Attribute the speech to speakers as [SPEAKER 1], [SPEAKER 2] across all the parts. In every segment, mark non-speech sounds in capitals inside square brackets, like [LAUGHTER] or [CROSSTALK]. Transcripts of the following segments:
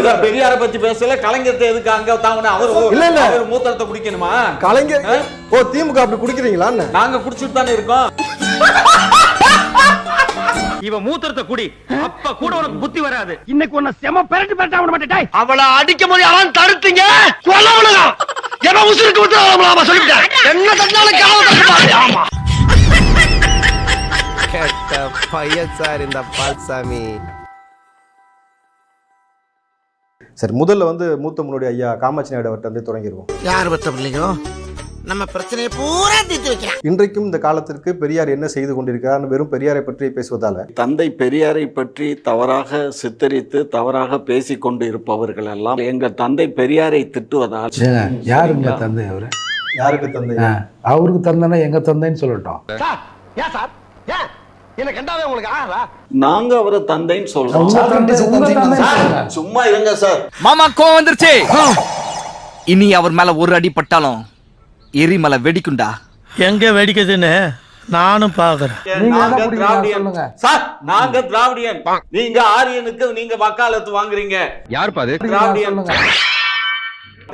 [SPEAKER 1] இவர் பெரியார பத்தி பேசல கலைஞர்ட்ட எதுக்கு அங்க தாங்க அவர்
[SPEAKER 2] இல்ல, இல்ல.
[SPEAKER 1] அவர் மூத்திரத்தை குடிக்கணுமா?
[SPEAKER 2] கலைஞர்? ஓ திமுக அப்படி குடிக்கிறீங்களான்னு
[SPEAKER 1] நாங்க குடிச்சிட்டு தானே இருக்கோம். [LAUGHS]
[SPEAKER 3] இவன் மூத்திரத்தை குடி. அப்ப கூட உனக்கு புத்தி வராது. இன்னைக்கு உன்னை செம பெரட்டு பெரட்டா விட மாட்டேன். அவளை அடிக்கும் போது யாரும் தடுத்தீங்க. கொல்ல விழுகும் எவன் உசுருக்கு விட்டு அவங்கள சொல்லிவிட்டேன் என்ன தட்டினாலும் காவல் ஆமா.
[SPEAKER 4] கெட்ட பையன் சார் இந்த பால்சாமி.
[SPEAKER 2] சரி முதல்ல வந்து மூத்த முன்னோடி ஐயா காமாட்சி நாயுடு அவர்கிட்ட வந்து தொடங்கிடுவோம்
[SPEAKER 5] யார் பத்த பிள்ளைங்க நம்ம பிரச்சனையை பூரா தீர்த்து வைக்கிறான்.
[SPEAKER 2] இன்றைக்கும் இந்த காலத்திற்கு பெரியார் என்ன செய்து கொண்டிருக்கிறார் வெறும் பெரியாரை பற்றி பேசுவதால.
[SPEAKER 6] தந்தை பெரியாரை பற்றி தவறாக சித்தரித்து தவறாக பேசிக் கொண்டு இருப்பவர்கள் எல்லாம் எங்க தந்தை பெரியாரை திட்டுவதால்
[SPEAKER 7] யாருங்க தந்தை அவரு?
[SPEAKER 2] யாருக்கு தந்தை?
[SPEAKER 7] அவருக்கு தந்தைன்னா எங்க தந்தைன்னு சொல்லட்டும்.
[SPEAKER 3] என்ன கண்டாவே உங்களுக்கு ஆறா
[SPEAKER 6] நாங்க அவரை தந்தைன்னு சொல்றோம். சும்மா இருங்க சார்.
[SPEAKER 8] மாமா கோவம் வந்துருச்சு. இனி அவர் மேல ஒரு அடி பட்டாலும் எரிமலை வெடிக்குண்டா
[SPEAKER 5] எங்க வெடிக்குதுன்னு நானும் பாக்குறேன்.
[SPEAKER 7] நீங்க
[SPEAKER 1] திராவிடியன்.
[SPEAKER 7] சொல்லுங்க.
[SPEAKER 1] சார் நாங்க திராவிடியன். நீங்க ஆரியனுக்கு நீங்க வக்காலத்து வாங்குறீங்க.
[SPEAKER 3] யாருப்பா அது?
[SPEAKER 1] திராவிடியன்
[SPEAKER 7] சொல்லுங்க.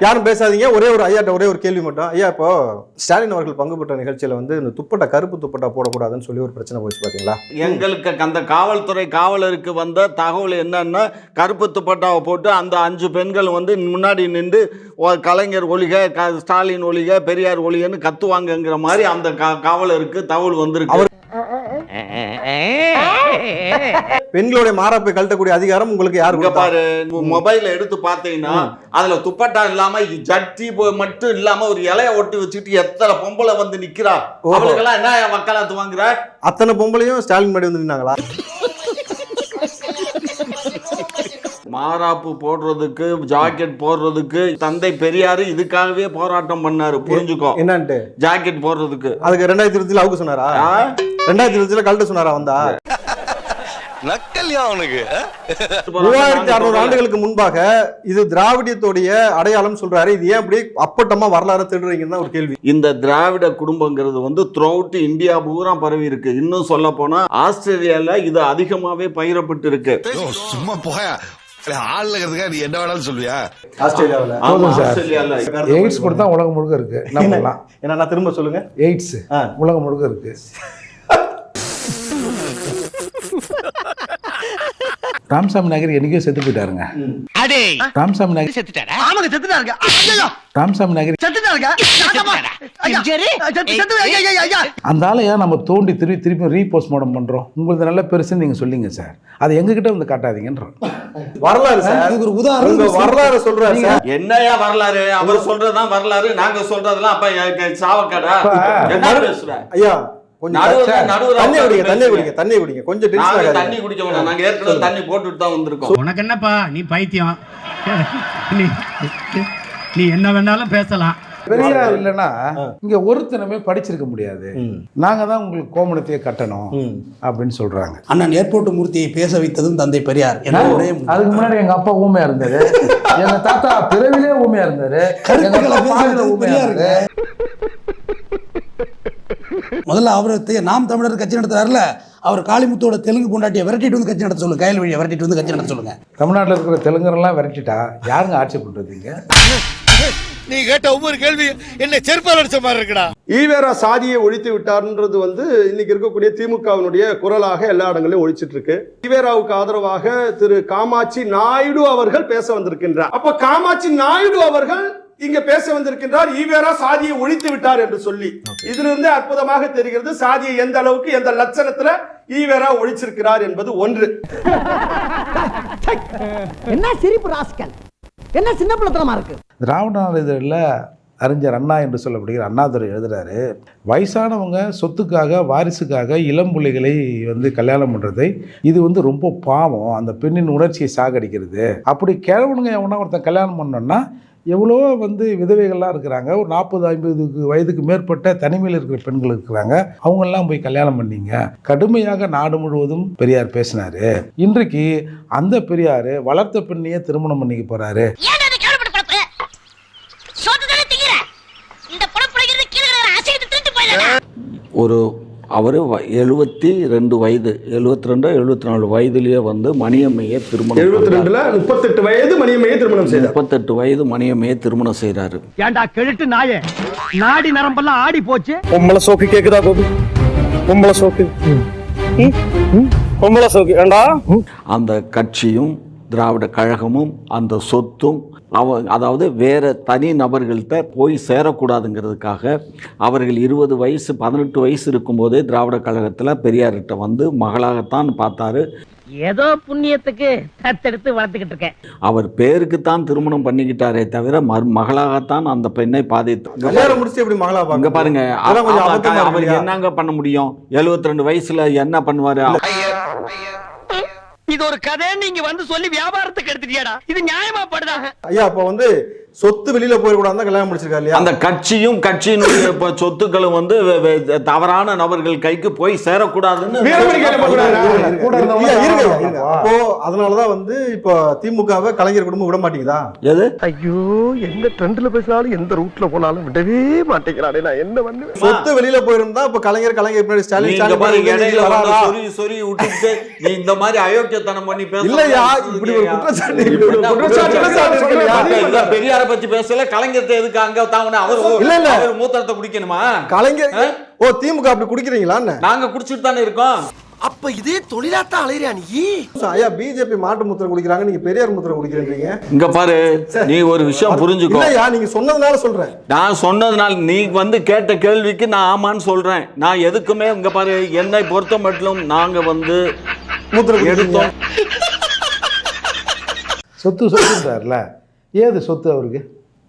[SPEAKER 2] யாரும் பேசாதீங்க. ஒரே ஒரு ஐயாட்ட ஒரே ஒரு கேள்வி மட்டும். ஐயா இப்போ ஸ்டாலின் அவர்கள் பங்கு பெற்ற நிகழ்ச்சியில வந்து இந்த துப்பட்டா கருப்பு துப்பட்டா போடக்கூடாதுன்னு சொல்லி ஒரு பிரச்சனை போச்சு பாத்தீங்களா?
[SPEAKER 6] எங்களுக்கு அந்த காவல்துறை காவலருக்கு வந்த தகவல் என்னன்னா கருப்பு துப்பட்டாவை போட்டு அந்த அஞ்சு பெண்கள் வந்து முன்னாடி நின்று கலைஞர் ஒளிக க- ஸ்டாலின் ஒளிக பெரியார் ஒளிகன்னு கத்துவாங்கங்கிற மாதிரி அந்த காவலருக்கு தகவல் வந்திருக்கு.
[SPEAKER 2] பெண்களுடைய மாறாப்பை கழட்டக்கூடிய அதிகாரம் உங்களுக்கு யார்?
[SPEAKER 6] பாரு மொபைல எடுத்து பார்த்தீங்கன்னா அதுல துப்பட்டா இல்லாம ஜட்டி மட்டும் இல்லாம ஒரு இலைய ஒட்டி வச்சுட்டு எத்தனை பொம்பளை வந்து நிக்கிறா?
[SPEAKER 2] ஓஹோ.
[SPEAKER 6] அவளுக்கெல்லாம் என்ன வக்காலத்து வாங்குற?
[SPEAKER 2] அத்தனை பொம்பளையும் ஸ்டாலின் முன்னாடி வந்து நின்னாங்களா?
[SPEAKER 6] மாறாப்பு போடுறதுக்கு ஜாக்கெட் போடுறதுக்கு தந்தை பெரியாரு இதுக்காகவே போராட்டம் பண்ணாரு. புரிஞ்சுக்கோ.
[SPEAKER 2] என்னன்ட்டு?
[SPEAKER 6] ஜாக்கெட் போடுறதுக்கு.
[SPEAKER 2] அதுக்கு ரெண்டாயிரத்தி இருபத்துல அவுக்கு சொன்னாரா? ரெண்டாயிரத்தி இருபத்துல கழட்ட சொன்னாரா வந்தா?
[SPEAKER 4] நக்கல்யா அவனுக்கு
[SPEAKER 2] மூவாயிரத்தி அறுநூறு ஆண்டுகளுக்கு முன்பாக இது திராவிடியத்துடைய அடையாளம் சொல்றாரு. இது ஏன் அப்படி அப்பட்டமா வரலாறு திருடுறீங்கன்னு தான் ஒரு கேள்வி.
[SPEAKER 6] இந்த திராவிட குடும்பங்கிறது வந்து த்ரூஅவுட் இந்தியா பூரா பரவி இருக்கு. இன்னும் சொல்ல போனா ஆஸ்திரேலியால இது அதிகமாவே பயிரப்பட்டு இருக்கு
[SPEAKER 9] சும்மா போயா.
[SPEAKER 7] எய்ட்ஸ் கொடுத்தா உலகம் முழுக்க இருக்கு.
[SPEAKER 2] நான் திரும்ப சொல்லுங்க.
[SPEAKER 7] எய்ட்ஸ். உலகம் முழுக்க இருக்கு. ராமசாமி நகர் என்னைக்கோ செத்து போயிட்டாருங்க.
[SPEAKER 5] அடே
[SPEAKER 7] ராமசாமி நகர்
[SPEAKER 5] செத்துட்டாரா?
[SPEAKER 3] ஆமாங்க செத்துட்டாருங்க. ஐயோ.
[SPEAKER 7] ராமசாமி நகர்
[SPEAKER 3] செத்துட்டாருங்க.
[SPEAKER 7] அந்த ஆளை ஏன் நம்ம தோண்டி திருப்பி திருப்பி ரீபோஸ்ட்மார்ட்டம் பண்றோம். உங்களுக்கு நல்ல பெருசுன்னு நீங்க சொல்லிங்க சார். அதை எங்ககிட்ட வந்து காட்டாதீங்கன்றோம்.
[SPEAKER 2] வரலாறு சார்.
[SPEAKER 7] ஒரு உதாரணம்
[SPEAKER 2] வரலாறு சொல்றாரு சார்.
[SPEAKER 6] என்னையா வரலாறு? அவர் சொல்றதுதான் வரலாறு. நாங்க சொல்றதெல்லாம் அப்ப சாவக்கடா? என்ன பேசுற?
[SPEAKER 2] ஐயா கொஞ்சம்
[SPEAKER 6] நடுவுல-
[SPEAKER 2] சார்,
[SPEAKER 6] நடுவுல
[SPEAKER 2] தண்ணி குடிங்க தண்ணி
[SPEAKER 6] பேசுங்க.
[SPEAKER 2] குடிங்க தண்ணி குடிங்க. கொஞ்சம் டென்ஷன்
[SPEAKER 6] நாங்க
[SPEAKER 2] ஆகாதீங்க
[SPEAKER 6] தண்ணி குடிக்க வேணாம் நாங்க ஏற்கனவே தண்ணி போட்டுட்டு தான் வந்திருக்கோம்.
[SPEAKER 10] உனக்கு என்னப்பா? நீ பைத்தியம். நீ நீ என்ன வேணாலும் பேசலாம்.
[SPEAKER 7] பெரியார் இல்லைன்னா இங்க ஒருத்தனமே படிச்சிருக்க முடியாது. நாங்க தான் உங்களுக்கு கோமணத்தையே கட்டணும். அப்படின்னு சொல்றாங்க.
[SPEAKER 5] அண்ணன் ஏர்போர்ட் மூர்த்தியை பேச வைத்ததும் தந்தை பெரியார்.
[SPEAKER 7] அதுக்கு முன்னாடி எங்க அப்பா ஊமையா இருந்தாரு. [LAUGHS] எங்க தாத்தா பிறவிலே ஊமையா இருந்தாரு. ஊமையா இருந்தாரு.
[SPEAKER 5] முதல்ல அவர் நாம் தமிழர் கட்சி நடத்துறாருல அவர் காளிமுத்தோட தெலுங்கு பொண்டாட்டியை விரட்டிட்டு வந்து கட்சி நடத்த சொல்லுங்க கையில் வழியை விரட்டிட்டு வந்து கட்சி நடத்த சொல்லுங்க.
[SPEAKER 7] தமிழ்நாட்டுல இருக்கிற தெலுங்கரெல்லாம் விரட்டிட்டா யாருங்க ஆட்சி பண்றதுங்க
[SPEAKER 9] நீ கேட்ட ஒவ்வொரு கேள்வி என்ன செருப்பால் அடிச்ச மாதிரி இருக்குடா.
[SPEAKER 11] ஈவேரா சாதியை ஒழித்து விட்டார்ன்றது வந்து இன்னைக்கு இருக்கக்கூடிய திமுகவினுடைய குரலாக எல்லா இடங்களிலும் ஒழிச்சிட்டு இருக்கு ஈவேராவுக்கு ஆதரவாக திரு காமாட்சி நாயுடு அவர்கள் பேச வந்திருக்கின்றார். அப்ப காமாட்சி நாயுடு அவர்கள் இங்க பேச வந்திருக்கின்றார் ஈவேரா சாதியை ஒழித்து விட்டார் என்று சொல்லி. இதிலிருந்து அற்புதமாக தெரிகிறது சாதியை எந்த அளவுக்கு எந்த லட்சணத்துல ஈவேரா ஒழிச்சிருக்கிறார் என்பது ஒன்று. [LAUGHS]
[SPEAKER 3] என்ன சிரிப்பு ராஸ்கல்? என்ன சின்ன பிள்ளைத்தனமா இருக்கு?
[SPEAKER 7] திராவிட நாளிதழில் அறிஞர் அண்ணா என்று சொல்லப்படுகிற அண்ணாதுரை எழுதுறாரு வயசானவங்க சொத்துக்காக வாரிசுக்காக இளம் பிள்ளைகளை வந்து கல்யாணம் பண்ணுறதை இது வந்து ரொம்ப பாவம். அந்த பெண்ணின் உணர்ச்சியை சாகடிக்கிறது. அப்படி கிழவனுங்க எவனா ஒருத்தன் கல்யாணம் பண்ணோன்னா எவ்வளோ வந்து விதவைகள்லாம் இருக்கிறாங்க? ஒரு நாற்பது ஐம்பதுக்கு வயதுக்கு மேற்பட்ட தனிமையில் இருக்கிற பெண்கள் இருக்கிறாங்க. அவங்கெல்லாம் போய் கல்யாணம் பண்ணீங்க. கடுமையாக நாடு முழுவதும் பெரியார் பேசினாரு. இன்றைக்கு அந்த பெரியார் வளர்த்த பெண்ணையே திருமணம் பண்ணிக்க
[SPEAKER 12] போயிடலாம்.
[SPEAKER 6] ஒரு அவர் எழுபத்தி ரெண்டு வயது எழுபத்தி ரெண்டு எழுபத்தி நாலு வயதுலேயே வந்து மணியம்மையை திருமணம்
[SPEAKER 11] எழுபத்தி ரெண்டுல முப்பத்தெட்டு வயது மணியம்மையை திருமணம் செய்தார்.
[SPEAKER 6] முப்பத்தெட்டு வயது மணியம்மையை திருமணம் செய்கிறாரு
[SPEAKER 3] ஏண்டா கெழுட்டு நாயே? நாடி நரம்பெல்லாம் ஆடி போச்சு.
[SPEAKER 9] பொம்பளை சோக்கு கேக்குதா கோபி? பொம்பளை சோக்கு. பொம்பளை சோக்கு. ஏண்டா?
[SPEAKER 6] அந்த கட்சியும் திராவிட கழகமும் அந்த சொத்தும் அவ அதாவது வேற தனி நபர்கள்ட்ட போய் சேரக்கூடாதுங்கிறதுக்காக அவர்கள் இருபது வயசு பதினெட்டு வயசு இருக்கும்போதே திராவிட கழகத்தில் பெரியார்கிட்ட வந்து மகளாகத்தான் பார்த்தாரு.
[SPEAKER 3] ஏதோ புண்ணியத்துக்கு தத்தெடுத்து வளர்த்துக்கிட்டு இருக்கேன்.
[SPEAKER 6] அவர் பேருக்குத்தான் திருமணம் பண்ணிக்கிட்டாரே தவிர மரு மகளாகத்தான் அந்த பெண்ணை பாதித்து
[SPEAKER 2] கல்யாணம் முடிச்சு எப்படி மகளா
[SPEAKER 6] இங்க
[SPEAKER 2] பாருங்க
[SPEAKER 6] பாருங்க
[SPEAKER 2] அதெல்லாம் கொஞ்சம்
[SPEAKER 6] அவ-
[SPEAKER 2] அபத்தமா இருக்கு?
[SPEAKER 6] அவருக்கு
[SPEAKER 2] இல்லையா?
[SPEAKER 6] என்னங்க பண்ண முடியும்? 72 ரெண்டு வயசுல என்ன பண்ணுவாரு?
[SPEAKER 3] இது ஒரு கதை நீங்க வந்து சொல்லி வியாபாரத்துக்கு எடுத்துட்டியாடா? இது நியாயமா படுதா
[SPEAKER 2] ஐயா அப்ப வந்து சொத்து வெளியில போயிடக்கூடாது கல்யாணம் முடிச்சிருக்காரு இல்லையா?
[SPEAKER 6] அந்த கட்சியும் கட்சியினுடைய இப்ப சொத்துக்களும் வந்து தவறான நபர்கள் கைக்கு போய் சேரக்கூடாதுன்னு.
[SPEAKER 2] அப்போ அதனாலதான் வந்து இப்போ திமுகவை கலைஞர் குடும்பம் விட மாட்டேங்குதா?
[SPEAKER 6] எது?
[SPEAKER 9] ஐயோ எந்த ட்ரெண்ட்ல பேசினாலும் எந்த ரூட்ல போனாலும் விடவே மாட்டேங்கிறானே நான் என்ன பண்ணுவேன்?
[SPEAKER 2] சொத்து வெளியில போயிருந்தா இப்ப கலைஞர் கலைஞர் பின்னாடி ஸ்டாலின்
[SPEAKER 6] வந்து? சொறி விட்டுட்டு நீ இந்த மாதிரி அயோக்கியத்தனம் பண்ணி பேச
[SPEAKER 2] இல்லையா? இப்படி ஒரு குற்றச்சாட்டு
[SPEAKER 6] பெரியார பத்தி பேசல. கலைஞர்ட்ட எதுக்கு அங்க தாவன? அவர்
[SPEAKER 2] இல்ல, இல்ல.
[SPEAKER 6] அவர் மூத்தரத்தை குடிக்கணுமா?
[SPEAKER 2] கலைஞர் ஓ திமுக அப்படி குடிக்கிறீங்களான்னு
[SPEAKER 6] நாங்க குடிச்சிட்டு தானே இருக்கோம்.
[SPEAKER 9] அப்ப இதே தொழிலாத்தான் அலையிறியா நீ?
[SPEAKER 2] ஐயா பிஜேபி மாட்டு முத்திரம் குடிக்கிறாங்க நீங்க பெரியார் முத்திரம் குடிக்கிறீங்க
[SPEAKER 6] இங்க பாரு நீ ஒரு விஷயம் புரிஞ்சுக்கோ.
[SPEAKER 2] இல்லையா நீங்க சொன்னதுனால சொல்றேன்.
[SPEAKER 6] நான் சொன்னதுனால நீ வந்து கேட்ட கேள்விக்கு நான் ஆமான்னு சொல்றேன். நான் எதுக்குமே இங்க பாரு என்னை பொறுத்த மட்டும் நாங்க வந்து
[SPEAKER 2] மூத்திரம்
[SPEAKER 6] எடுத்தோம்.
[SPEAKER 7] சொத்து சொத்துன்றார்ல. ஏது சொத்து அவருக்கு?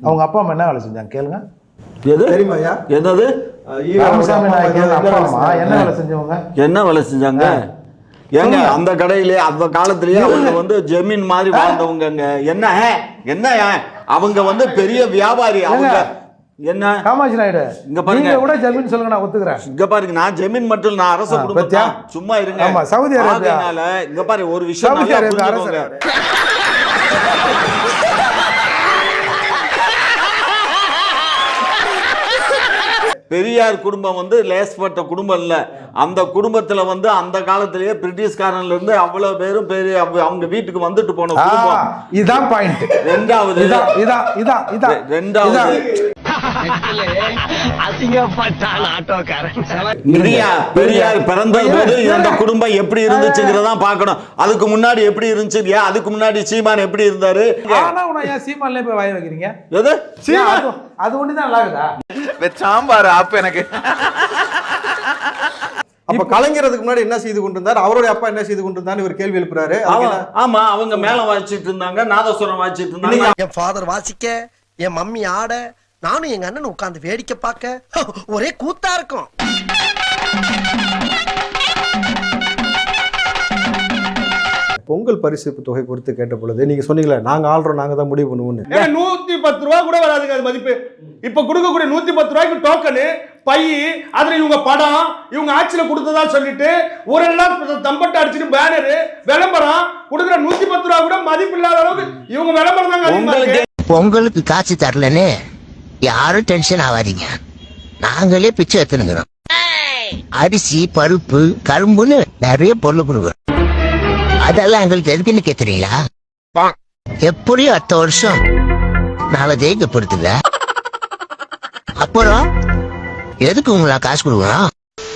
[SPEAKER 7] அவங்க அப்பா அம்மா என்ன வேலை செஞ்சாங்க? கேளுங்க.
[SPEAKER 6] எது?
[SPEAKER 2] தெரியுமா ஐயா
[SPEAKER 6] என்னது
[SPEAKER 7] ராமசாமி நாயக்கர் அப்பா அம்மா என்ன வேலை செஞ்சவங்க?
[SPEAKER 6] என்ன வேலை செஞ்சாங்க? ஏங்க அந்த கடையிலே அந்த காலத்திலேயே அவங்க வந்து ஜமீன் மாதிரி வாழ்ந்தவங்கங்க. என்ன? என்ன? அவங்க வந்து பெரிய வியாபாரி. அவங்க என்ன?
[SPEAKER 7] காமாட்சி நாயுடு
[SPEAKER 6] இங்க பாருங்க.
[SPEAKER 7] கூட ஜமீன் சொல்லுங்க நான் ஒத்துக்கிறேன்.
[SPEAKER 6] இங்க பாருங்க நான் ஜமீன் மட்டும் நான் அரச குடும்பம். சும்மா இருங்க.
[SPEAKER 7] ஆமா, சவுதி அரேபியா.
[SPEAKER 6] ஆகையினால இங்க பாரு ஒரு விஷயம் நல்லா புரிஞ்சுக்கோங்க. பெரியார் குடும்பம் வந்து லேஸ்பட்ட குடும்பம் இல்ல. அந்த குடும்பத்துல வந்து அந்த காலத்திலேயே பிரிட்டிஷ்காரன்ல இருந்து அவ்வளவு பேரும் பெரிய அவங்க- வீட்டுக்கு வந்துட்டு போன
[SPEAKER 7] இதான் பாயிண்ட்
[SPEAKER 6] ரெண்டாவது
[SPEAKER 7] இதான் இதான் இதான்
[SPEAKER 6] ரெண்டாவது.
[SPEAKER 3] அசிங்கப்பட்டான் ஆட்டோக்காரன்
[SPEAKER 6] பெரியார் பெரியார் பிறந்த போது அந்த குடும்பம் எப்படி இருந்துச்சுங்கிறதான் பார்க்கணும். அதுக்கு முன்னாடி எப்படி இருந்துச்சு? ஏன் அதுக்கு முன்னாடி சீமான் எப்படி இருந்தாரு?
[SPEAKER 7] ஆனா உன ஏன் சீமான்ல போய் வாய வைக்கிறீங்க?
[SPEAKER 6] எது?
[SPEAKER 7] ஏன் அது- அது ஒண்ணுதான் நல்லாகுதா?
[SPEAKER 8] சாம்பார் அப்ப எனக்கு.
[SPEAKER 2] அப்ப கலைஞர் அதுக்கு முன்னாடி என்ன செய்து கொண்டிருந்தார்? அவருடைய அப்பா என்ன செய்து கொண்டிருந்தார் இவர் கேள்வி எழுப்புறாரு?
[SPEAKER 6] ஆமா அவங்க மேல வாசிச்சிட்டு இருந்தாங்க நாதஸ்வரம் வாசிச்சிட்டு இருந்தாங்க.
[SPEAKER 9] என் ஃபாதர் வாசிக்க என் மம்மி ஆட நானும் எங்க அண்ணன் உட்கார்ந்து வேடிக்கை பார்க்க [LAUGHS] ஒரே கூத்தா இருக்கும்.
[SPEAKER 2] பொங்கல் பரிசு தொகை குறித்து கேட்ட பொழுது நீங்க சொன்னீங்களே நாங்க ஆள்றோம் நாங்க தான் முடிவு பண்ணுவோம்னு.
[SPEAKER 11] நூத்தி பத்து ரூபா கூட வராதுங்க அது மதிப்பு. இப்ப கொடுக்கக்கூடிய நூத்தி பத்து ரூபாய்க்கு டோக்கனு பை அதுல இவங்க படம் இவங்க ஆட்சியில கொடுத்ததா சொல்லிட்டு ஊரெல்லாம் தம்பட்டை அடிச்சுட்டு பேனரு விளம்பரம் கொடுக்குற நூத்தி பத்து ரூபா கூட மதிப்பு இல்லாத அளவுக்கு இவங்க விளம்பரம் தாங்க
[SPEAKER 12] பொங்கலுக்கு காசு தரலன்னு யாரும் டென்ஷன் ஆகாதீங்க. நாங்களே பிச்சை எடுத்துனுங்கிறோம் அரிசி பருப்பு கரும்புன்னு நிறைய பொருள் கொடுக்குறோம். அதெல்லாம் எங்களுக்கு எதுக்குன்னு கேக்குறீங்களா? எப்படியும் அடுத்த வருஷம் நாளை ஜெயிக்க அப்புறம் எதுக்கு உங்களா காசு கொடுக்குறோம்?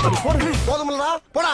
[SPEAKER 9] போடுங்களா போடா